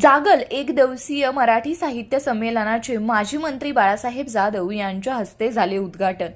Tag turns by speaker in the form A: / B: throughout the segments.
A: जागल एक दिवसीय मराठी साहित्य संमेलनाचे माजी मंत्री बाळासाहेब जाधव यांच्या हस्ते झाले उद्घाटन.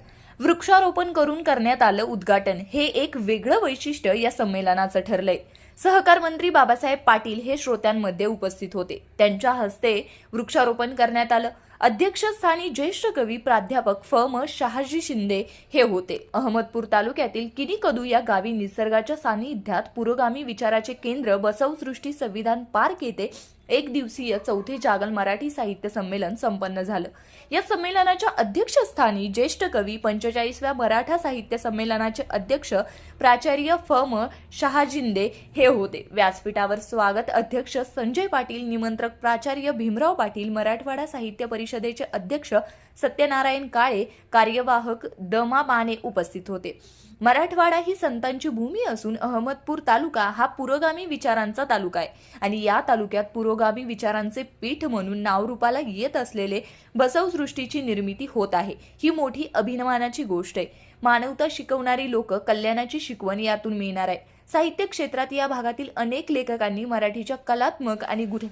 A: वृक्षारोपण करून करण्यात आलं उद्घाटन. हे एक वेगळं वैशिष्ट्य या संमेलनाचं ठरलंय. सहकार मंत्री बाबासाहेब पाटील हे श्रोत्यांमध्ये उपस्थित होते. त्यांच्या हस्ते वृक्षारोपण करण्यात आलं. अध्यक्षस्थानी ज्येष्ठ कवी प्राध्यापक फ. म. शहाजी शिंदे हे होते. अहमदपूर तालुक्यातील किनी कदू या गावी निसर्गाच्या सानिध्यात पुरोगामी विचाराचे केंद्र बसवसृष्टी संविधान पार्क येथे एक दिवसीय चौथे जागल मराठी साहित्य संमेलन संपन्न झालं. या संमेलनाच्या अध्यक्षस्थानी ज्येष्ठ कवी पंचेचाळीसव्या मराठा साहित्य संमेलनाचे अध्यक्ष प्राचार्य फ. म. शहाजिंदे हे होते. व्यासपीठावर स्वागत अध्यक्ष संजय पाटील निमंत्रक प्राचार्य भीमराव पाटील मराठवाडा साहित्य परिषदेचे अध्यक्ष सत्यनारायण काळे कार्यवाहक दमा माने उपस्थित होते. मराठवाडा ही संतांची भूमी असून अहमदपूर तालुका हा पुरोगामी विचारांचा तालुका आहे आणि या तालुक्यात पुरोगामी विचारांचे पीठ म्हणून नावरूपाला येत असलेले बसवसृष्टीची निर्मिती होत आहे. ही मोठी अभिमानाची गोष्ट आहे. मानवता शिकवणारी लोक कल्याणाची शिकवण यातून मिळणार आहे. साहित्य क्षेत्रात या भागातील अनेक लेखकांनी मराठीच्या कलात्मक आणि गुढ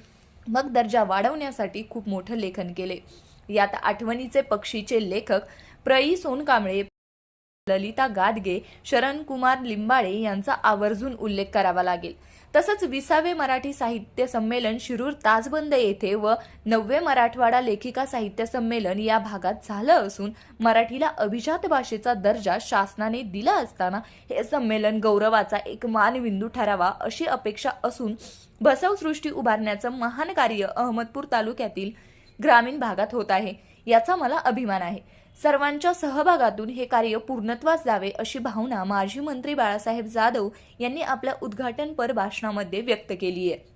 A: मग दर्जा वाढवण्यासाठी खूप मोठं लेखन केले. यात आठवणीचे पक्षीचे लेखक प्रई सोनकांबळे ललिता गादगे शरण कुमार लिंबाळे यांचा आवर्जून उल्लेख करावा लागेल. तसंच विसावे मराठी साहित्य संमेलन शिरूर ताजबंद येथे व नववे मराठवाडा लेखिका साहित्य संमेलन या भागात झालं असून मराठीला अभिजात भाषेचा दर्जा शासनाने दिला असताना हे संमेलन गौरवाचा एक मानबिंदू ठरावा अशी अपेक्षा असून बसवसृष्टी उभारण्याचं महान कार्य अहमदपूर तालुक्यातील ग्रामीण भागात होत आहे. याचा मला अभिमान आहे. सर्वांच्या सहभागातून हे कार्य पूर्णत्वास जावे अशी भावना माजी मंत्री बाळासाहेब जाधव यांनी आपल्या उद्घाटनपर भाषणामध्ये व्यक्त केली आहे.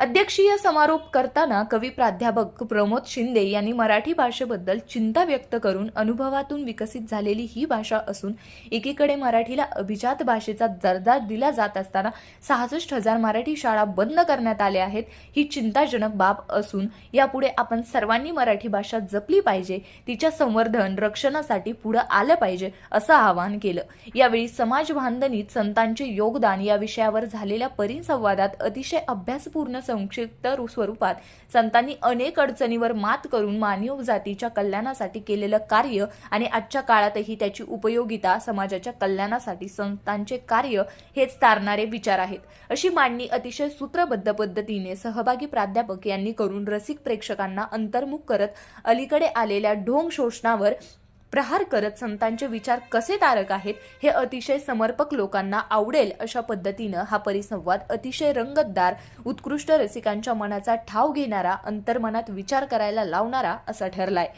A: अध्यक्षीय समारोप करताना कवी प्राध्यापक प्रमोद शिंदे यांनी मराठी भाषेबद्दल चिंता व्यक्त करून अनुभवातून विकसित झालेली ही भाषा असून एकीकडे मराठीला अभिजात भाषेचा दर्जा दिला जात असताना सहासष्ट हजार मराठी शाळा बंद करण्यात आल्या आहेत ही चिंताजनक बाब असून यापुढे आपण सर्वांनी मराठी भाषा जपली पाहिजे तिच्या संवर्धन रक्षणासाठी पुढं आलं पाहिजे असं आवाहन केलं. यावेळी समाज बांधणीत संतांचे योगदान या विषयावर झालेल्या परिसंवादात अतिशय अभ्यासपूर्ण संक्षिप्त स्वरूपात संतांनी अनेक अडचणीवर मात करून मानव जातीच्या कल्याणासाठी केलेलं कार्य आणि आजच्या काळातही त्याची उपयोगिता समाजाच्या कल्याणासाठी संतांचे कार्य हेच तारणारे विचार आहेत. अशी मांडणी अतिशय सूत्रबद्ध पद्धतीने सहभागी प्राध्यापक यांनी करून रसिक प्रेक्षकांना अंतर्मुख करत अलीकडे आलेल्या ढोंग शोषणावर प्रहार करत संतांचे विचार कसे तारक आहेत हे अतिशय समर्पक लोकांना आवडेल अशा पद्धतीनं हा परिसंवाद अतिशय रंगतदार उत्कृष्ट रसिकांच्या मनाचा ठाव घेणारा अंतर्मनात विचार करायला लावणारा असा ठरलाय.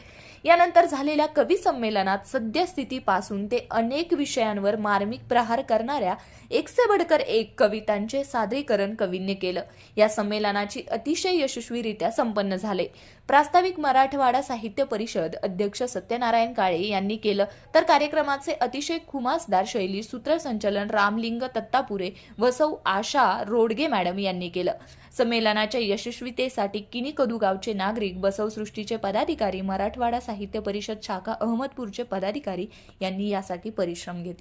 A: यानंतर झालेल्या कवी संमेलनात सद्यस्थितीपासून ते अनेक विषयांवर मार्मिक प्रहार करणाऱ्या एकसे बडकर एक कवितांचे सादरीकरण कवींनी केलं. या संमेलनाची अतिशय यशस्वीरित्या संपन्न झाले. प्रास्ताविक मराठवाडा साहित्य परिषद अध्यक्ष सत्यनारायण काळे यांनी केलं. तर कार्यक्रमाचे अतिशय खुमासदार शैली सूत्रसंचलन रामलिंग तत्तापुरे व सौ आशा रोडगे मॅडम यांनी केलं. संमेलनाच्या यशस्वीतेसाठी किनी कदुगावचे नागरिक नागरिक बसवसृष्टीचे पदाधिकारी मराठवाडा साहित्य परिषद शाखा अहमदपूरचे पदाधिकारी यांनी यासाठी परिश्रम घेतलं.